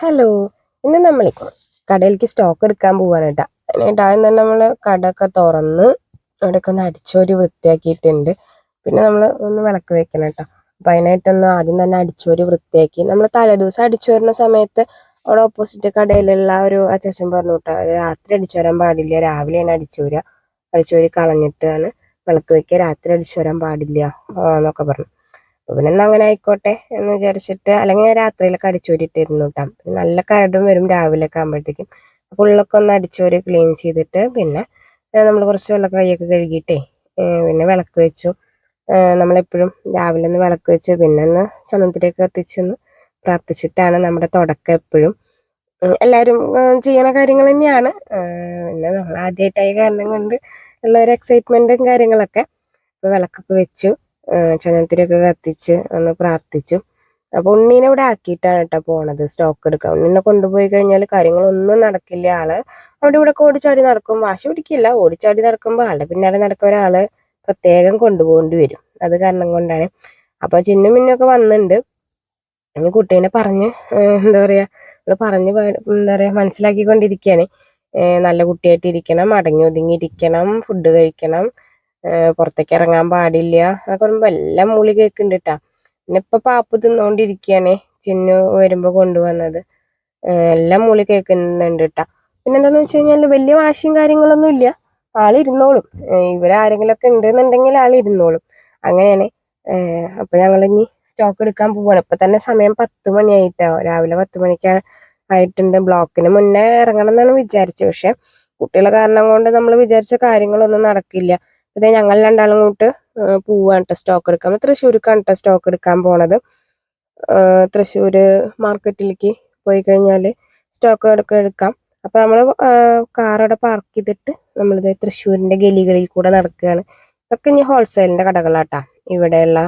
Hello ഇന്ന് നമ്മൾ കടയിലേക്ക് സ്റ്റോക്ക് എടുക്കാൻ പോവാണ് കേട്ടോ അതിനായിട്ട് ആദ്യം തന്നെ നമ്മൾ കടയൊക്കെ തുറന്ന് അവിടെയൊക്കെ ഒന്ന് അടിച്ചോരി വൃത്തിയാക്കിയിട്ടുണ്ട്. പിന്നെ നമ്മൾ ഒന്ന് വിളക്ക് വെക്കണം കേട്ടോ അപ്പം അതിനായിട്ടൊന്ന് ആദ്യം തന്നെ അടിച്ചോരി വൃത്തിയാക്കി. നമ്മൾ തലേദിവസം അടിച്ചു വരുന്ന സമയത്ത് അവിടെ ഓപ്പോസിറ്റ് കടയിലുള്ള ഒരു അച്ഛൻ പറഞ്ഞു കേട്ടോ രാത്രി അടിച്ചു വരാൻ പാടില്ല രാവിലെയാണ് അടിച്ചു വരിക അടിച്ചോരി കളഞ്ഞിട്ടാണ് വിളക്ക് വെക്കുക. രാത്രി അടിച്ചു വരാൻ പാടില്ല എന്നൊക്കെ പറഞ്ഞു. അപ്പൊ പിന്നെ അങ്ങനെ ആയിക്കോട്ടെ എന്ന് വിചാരിച്ചിട്ട് അല്ലെങ്കിൽ ഞാൻ രാത്രിയിലൊക്കെ അടിച്ചോരിട്ടിരുന്നു കേട്ടോ നല്ല കരടും വരും രാവിലെ ഒക്കെ ആകുമ്പോഴത്തേക്കും അപ്പോൾ ഉള്ളൊക്കെ ഒന്ന് അടിച്ചോരി ക്ലീൻ ചെയ്തിട്ട് പിന്നെ നമ്മൾ കുറച്ച് വെള്ളം കൈയൊക്കെ കഴുകിയിട്ടേ പിന്നെ വിളക്ക് വെച്ചു. നമ്മളെപ്പോഴും രാവിലെ ഒന്ന് വിളക്ക് വെച്ച് പിന്നെ ഒന്ന് ചന്ദനത്തിലേക്ക് കത്തിച്ചൊന്ന് പ്രാർത്ഥിച്ചിട്ടാണ് നമ്മുടെ തുടക്കം എപ്പോഴും. എല്ലാവരും ചെയ്യണ കാര്യങ്ങൾ തന്നെയാണ്. പിന്നെ നമ്മൾ ആദ്യമായിട്ടായ കാരണം കൊണ്ട് ഉള്ള ഒരു എക്സൈറ്റ്മെന്റും കാര്യങ്ങളൊക്കെ അപ്പൊ വിളക്കൊക്കെ വെച്ചു. ചന്ദനത്തിരിയൊക്കെ കത്തിച്ച് ഒന്ന് പ്രാർത്ഥിച്ചു. അപ്പോൾ ഉണ്ണീനെ ഇവിടെ ആക്കിയിട്ടാണ് കേട്ടോ പോണത് സ്റ്റോക്ക് എടുക്കാൻ. ഉണ്ണീനെ കൊണ്ടുപോയി കഴിഞ്ഞാൽ കാര്യങ്ങളൊന്നും നടക്കില്ല ആൾ. അവിടെ ഇവിടെ ഒക്കെ ഓടിച്ചാടി നടക്കും. വാശി പിടിക്കില്ല. ഓടിച്ചാടി നടക്കുമ്പോൾ ആളുടെ പിന്നാലെ നടക്കുന്ന ഒരാൾ പ്രത്യേകം കൊണ്ടുപോകേണ്ടി വരും. അത് കാരണം കൊണ്ടാണ്. അപ്പൊ ചിന്നും മിന്നൊക്കെ വന്നിട്ടുണ്ട് ഇനി കുട്ടീനെ പറഞ്ഞ് എന്താ പറയാ നമ്മൾ പറഞ്ഞ് എന്താ പറയാ മനസ്സിലാക്കിക്കൊണ്ടിരിക്കുകയാണ് നല്ല കുട്ടിയായിട്ട് ഇരിക്കണം അടങ്ങി ഒതുങ്ങി ഇരിക്കണം ഫുഡ് കഴിക്കണം. പുറത്തേക്ക് ഇറങ്ങാൻ പാടില്ല. എന്നൊക്കെ പറയുമ്പോ എല്ലാം മൂളി കേൾക്കുന്നുണ്ട് കേട്ടാ പിന്നെ ഇപ്പൊ പാപ്പ് തിന്നോണ്ടിരിക്കുകയാണ് ചിന്നു വരുമ്പോ കൊണ്ടുവന്നത്. എല്ലാം മൂളി കേൾക്കുന്നുണ്ട് കേട്ടാ പിന്നെ എന്താന്ന് വെച്ച് കഴിഞ്ഞാൽ വലിയ വാശിയും കാര്യങ്ങളൊന്നും ഇല്ല. ആളിരുന്നോളും ഏഹ് ഇവരാരെങ്കിലും ഒക്കെ ഉണ്ടെന്നുണ്ടെങ്കിൽ ആളിരുന്നോളും അങ്ങനെയാണ്. അപ്പൊ ഞങ്ങൾ ഇനി സ്റ്റോക്ക് എടുക്കാൻ പോവാണ്. ഇപ്പൊ തന്നെ സമയം പത്ത് മണിയായിട്ടോ. രാവിലെ പത്ത് മണിക്ക് ആയിട്ടുണ്ട്. ബ്ലോക്കിന് മുന്നേ ഇറങ്ങണം എന്നാണ് വിചാരിച്ചത്. പക്ഷെ കുട്ടികളെ കാരണം കൊണ്ട് നമ്മൾ വിചാരിച്ച കാര്യങ്ങളൊന്നും നടക്കില്ല. ഇതേ ഞങ്ങൾ രണ്ടാളും കൂട്ട് പോവാണ് കേട്ടോ സ്റ്റോക്ക് എടുക്കാൻ. തൃശ്ശൂർക്കാണ് കേട്ടോ സ്റ്റോക്ക് എടുക്കാൻ പോണത്. തൃശ്ശൂർ മാർക്കറ്റിലേക്ക് പോയി കഴിഞ്ഞാൽ സ്റ്റോക്ക് എടുക്ക എടുക്കാം. അപ്പൊ നമ്മൾ കാർ അവിടെ പാർക്ക് ചെയ്തിട്ട് നമ്മളിത് തൃശ്ശൂരിന്റെ ഗലികളിൽ കൂടെ നടക്കുകയാണ്. ഇതൊക്കെ ഇനി ഹോൾസെയിലിന്റെ കടകളാട്ടാ. ഇവിടെയുള്ള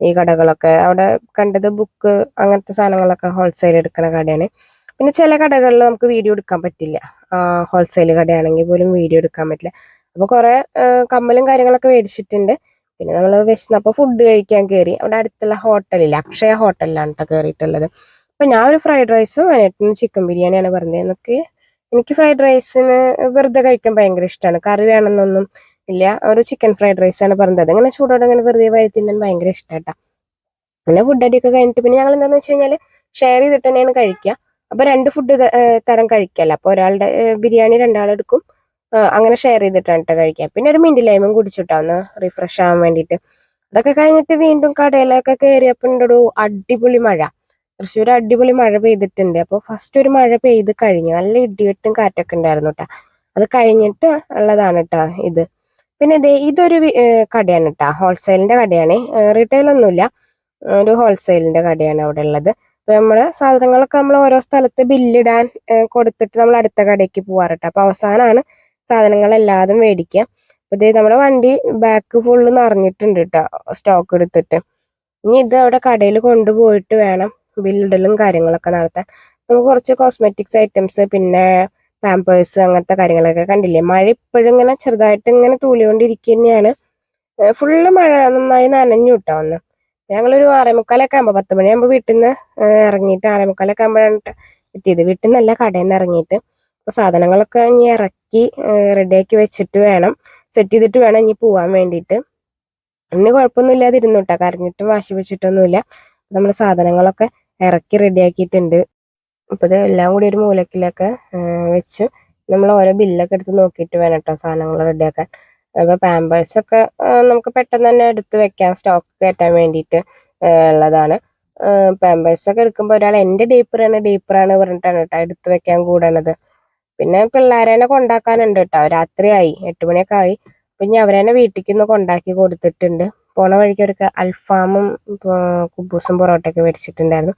ഈ കടകളൊക്കെ. അവിടെ കണ്ടത് ബുക്ക് അങ്ങനത്തെ സാധനങ്ങളൊക്കെ ഹോൾസെയിൽ എടുക്കുന്ന കടയാണ്. പിന്നെ ചില കടകളിൽ നമുക്ക് വീഡിയോ എടുക്കാൻ പറ്റില്ല. ഹോൾസെയിൽ കടയാണെങ്കിൽ പോലും വീഡിയോ എടുക്കാൻ പറ്റില്ല. അപ്പൊ കുറേ കമ്മലും കാര്യങ്ങളൊക്കെ മേടിച്ചിട്ടുണ്ട്. പിന്നെ നമ്മൾ വിശന്നപ്പോൾ ഫുഡ് കഴിക്കാൻ കയറി അവിടെ അടുത്തുള്ള ഹോട്ടലില്ല അക്ഷയ ഹോട്ടലിലാണ് കേട്ടോ കയറിയിട്ടുള്ളത് അപ്പൊ ഞാൻ ഒരു ഫ്രൈഡ് റൈസും അതിനകത്ത് ചിക്കൻ ബിരിയാണിയാണ് പറഞ്ഞത്. എനിക്ക് എനിക്ക് ഫ്രൈഡ് റൈസിന് വെറുതെ കഴിക്കാൻ ഭയങ്കര ഇഷ്ടമാണ് കറി വേണമെന്നൊന്നും ഇല്ല. ഒരു ചിക്കൻ ഫ്രൈഡ് റൈസ് ആണ് പറഞ്ഞത്. അങ്ങനെ ചൂടോടെ അങ്ങനെ വെറുതെ വഴി തിന്നാൻ ഭയങ്കര ഇഷ്ടമായിട്ടാ പിന്നെ ഫുഡ് അടിയൊക്കെ കഴിഞ്ഞിട്ട് പിന്നെ ഞങ്ങൾ എന്താണെന്ന് വെച്ച് കഴിഞ്ഞാൽ ഷെയർ ചെയ്തിട്ട് തന്നെയാണ് കഴിക്കുക അപ്പൊ രണ്ട് ഫുഡ് തരം കഴിക്കല്ല അപ്പൊ ഒരാളുടെ ബിരിയാണി രണ്ടാളെടുക്കും. അങ്ങനെ ഷെയർ ചെയ്തിട്ടാണ് കേട്ടോ കഴിക്കുക പിന്നെ ഒരു മിന്റ് ലൈമും കുടിച്ചിട്ടാ ഒന്ന് റിഫ്രഷ് ആവാൻ വേണ്ടിയിട്ട് അതൊക്കെ കഴിഞ്ഞിട്ട് വീണ്ടും കടയിലൊക്കെ കയറിയപ്പോൾ ഉണ്ടൊരു അടിപൊളി മഴ. തൃശ്ശൂർ അടിപൊളി മഴ പെയ്തിട്ടുണ്ട്. അപ്പോൾ ഫസ്റ്റ് ഒരു മഴ പെയ്ത് കഴിഞ്ഞു. നല്ല ഇടിവെട്ടും കാറ്റൊക്കെ ഉണ്ടായിരുന്നു കേട്ടോ അത് കഴിഞ്ഞിട്ട് ഉള്ളതാണ് കേട്ടോ ഇത്. പിന്നെ ഇതേ ഇതൊരു കടയാണ് കേട്ടോ ഹോൾസെയിലിന്റെ കടയാണ്. റീറ്റെയിൽ ഒന്നുമില്ല ഒരു ഹോൾസെയിലിന്റെ കടയാണ് അവിടെ ഉള്ളത്. അപ്പോൾ നമ്മൾ സാധനങ്ങളൊക്കെ നമ്മൾ ഓരോ സ്ഥലത്ത് ബില്ലിടാൻ കൊടുത്തിട്ട് നമ്മൾ അടുത്ത കടയ്ക്ക് പോകാറുണ്ട് അപ്പോൾ അവസാനമാണ് സാധനങ്ങളെല്ലാതും മേടിക്കുക അപ്പൊ ഇതേ നമ്മുടെ വണ്ടി ബാക്ക് ഫുള്ള് നിറഞ്ഞിട്ടുണ്ട് കേട്ടോ സ്റ്റോക്ക് എടുത്തിട്ട്. ഇനി ഇത് അവിടെ കടയിൽ കൊണ്ടുപോയിട്ട് വേണം ബില്ലിടലും കാര്യങ്ങളൊക്കെ നടത്താൻ. നമുക്ക് കുറച്ച് കോസ്മെറ്റിക്സ് ഐറ്റംസ് പിന്നെ പാമ്പേഴ്സ് അങ്ങനത്തെ കാര്യങ്ങളൊക്കെ കണ്ടില്ലേ? മഴ ഇപ്പോഴും ഇങ്ങനെ ചെറുതായിട്ട് ഇങ്ങനെ തൂളിക്കൊണ്ടിരിക്കുക തന്നെയാണ് ഫുള്ള് മഴ നന്നായി നനഞ്ഞു കേട്ടോ ഒന്ന്. ഞങ്ങളൊരു ആറേമുക്കാലൊക്കെ ആകുമ്പോൾ പത്ത് മണിയാകുമ്പോൾ വീട്ടിൽ നിന്ന് ഇറങ്ങിയിട്ട് ആറേമുക്കാലൊക്കെ ആകുമ്പോഴാണ് എത്തിയത്. വീട്ടിൽ നിന്നല്ല കടയിൽ നിന്ന് ഇറങ്ങിയിട്ട്. അപ്പോൾ സാധനങ്ങളൊക്കെ ഇനി ഇറക്കി റെഡിയാക്കി വെച്ചിട്ട് വേണം. സെറ്റ് ചെയ്തിട്ട് വേണം ഇനി പോവാൻ വേണ്ടിയിട്ട്. ഇന്ന് കുഴപ്പമൊന്നും ഇരുന്നു കേട്ടോ കരഞ്ഞിട്ടും വാശി വെച്ചിട്ടൊന്നുമില്ല നമ്മൾ സാധനങ്ങളൊക്കെ ഇറക്കി റെഡിയാക്കിയിട്ടുണ്ട് അപ്പോൾ ഇത് എല്ലാം കൂടി ഒരു മൂലക്കിലൊക്കെ വെച്ച് നമ്മൾ ഓരോ ബില്ലൊക്കെ എടുത്ത് നോക്കിയിട്ട് വേണം കേട്ടോ സാധനങ്ങൾ റെഡിയാക്കാൻ അപ്പോൾ പാമ്പേഴ്സ് ഒക്കെ നമുക്ക് പെട്ടെന്ന് തന്നെ എടുത്ത് വെക്കാം സ്റ്റോക്ക് കയറ്റാൻ വേണ്ടിയിട്ട് ഉള്ളതാണ്. പാമ്പേഴ്സ് ഒക്കെ എടുക്കുമ്പോൾ ഒരാൾ ആണ് ഡീപ്പർ ആണ് പറഞ്ഞിട്ടാണ് കേട്ടോ എടുത്ത് വെക്കാൻ കൂടണത്. പിന്നെ പിള്ളേരെ കൊണ്ടാക്കാനുണ്ട് കേട്ടോ രാത്രിയായി എട്ട് മണിയൊക്കെ ആയി ഇനി അവരെന്നെ വീട്ടിലേക്ക് ഒന്ന് കൊണ്ടാക്കി കൊടുത്തിട്ടുണ്ട്. പോണ വഴിക്ക് അവർക്ക് അൽഫാമും കുബൂസും പൊറോട്ടയൊക്കെ മേടിച്ചിട്ടുണ്ടായിരുന്നു.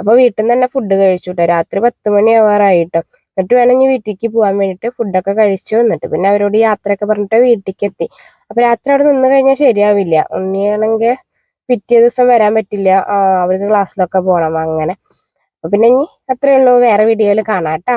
അപ്പൊ വീട്ടിൽ നിന്ന് തന്നെ ഫുഡ് കഴിച്ചു കേട്ടോ രാത്രി പത്ത് മണി ആവാറായി ട്ടോ എന്നിട്ട് വേണം ഇനി വീട്ടിലേക്ക് പോകാൻ വേണ്ടിയിട്ട് ഫുഡൊക്കെ കഴിച്ചു എന്നിട്ട് പിന്നെ അവരോട് യാത്രയൊക്കെ പറഞ്ഞിട്ട് വീട്ടിലേക്ക് എത്തി അപ്പൊ രാത്രി അവിടെ നിന്ന് കഴിഞ്ഞാൽ ശരിയാവില്ല. ഉണ്ണിയാണെങ്കിൽ പിറ്റേ ദിവസം വരാൻ പറ്റില്ല. അവർക്ക് ക്ലാസ്സിലൊക്കെ പോകണം അങ്ങനെ. അപ്പൊ പിന്നെ ഇനി അത്രേ ഉള്ളൂ. വേറെ വീഡിയോയിൽ കാണാം ട്ടാ